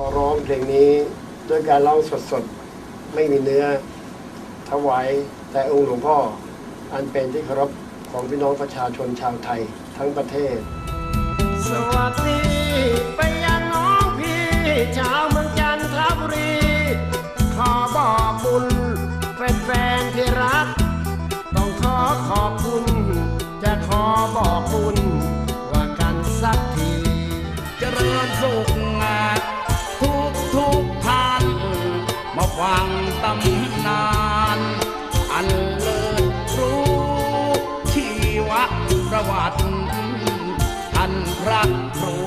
พอร้องเพลงนี้ด้วยการร้องสดๆ ไม่มีเนื้อถวายแต่องค์หลวงพ่อ อันเป็นที่เคารพของพี่น้องประชาชนชาวไทยทั้งประเทศ สวัสดีไปยังน้องพี่ชา วางตำนาน อันเลิศรู้ชีวประวัติท่านพระครู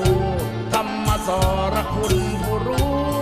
ธรรมสรคุณผู้รู้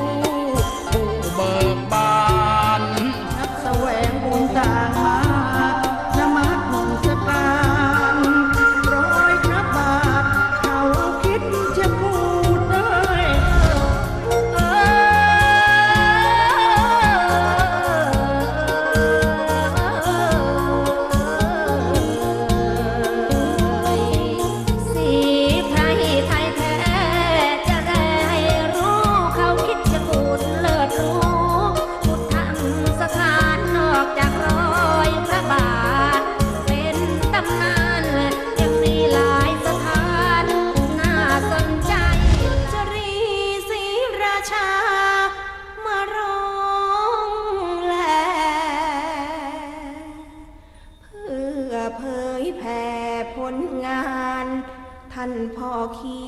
ท่านพ่อเขี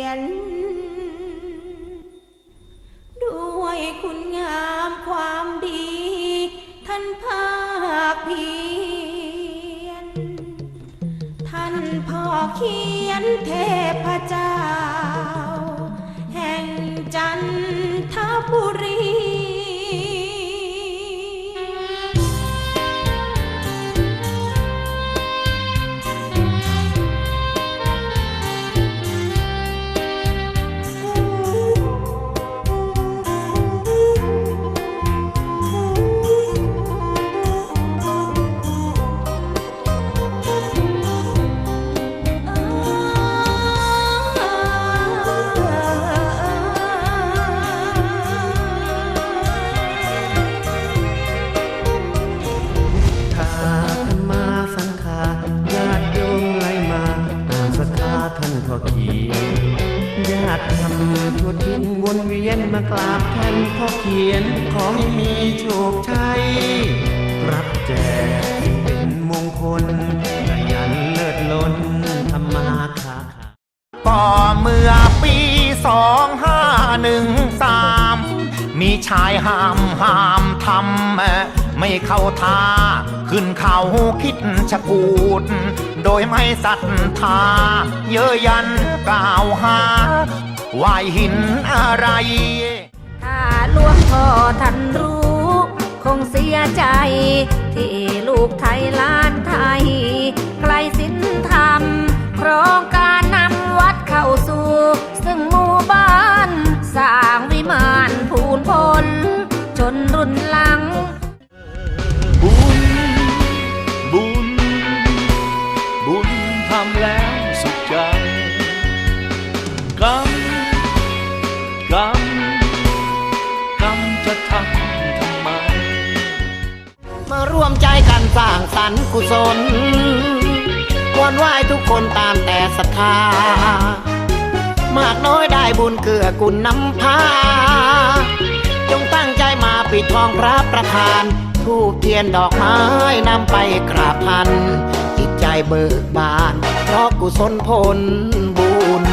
ยน ด้วยคุณงามความดี ท่านภาคเพียน ท่านพ่อเขียนเทพเจ้า ทขีญาติทำทั่วทินวนเวียนมากราบท่านพ่อเขียน ขอให้มีโชคชัยรับแจกสิ่งเป็นมงคลขยันเลิศล้นทำมาค้าขายก็เมื่อปีสองห้าหนึ่งสามมีชายห้ามห้ามทำเอ่ ไม่เข้าท่า ขึ้นเขาคิดชะกูด โดยไม่ศรัทธา เยอะยันกล่าวหาไหวหินอะไร ถ้าหลวงพ่อท่านรู้ คงเสียใจ ที่ลูกไทยล้านไทยไกลสินธรรมโครงการนำวัดเข้าสู่ ซึ่งหมู่บ้าน สร้างวิมานภูนพล จนรุ่นหลัง แล้วสุขใจกรรมกรรมกรรมจะทำทำไม มาร่วมใจกันสร้างสรรค์กุศลควรไหว้ทุกคนตามแต่ศรัทธา มากน้อยได้บุญเกื้อกุลนำพา จงตั้งใจมาปิดทองพระประธานทูบเทียนดอกไม้นำไปกราบท่านจิตใจเบิกบาน เพราะกุศลผลบุญ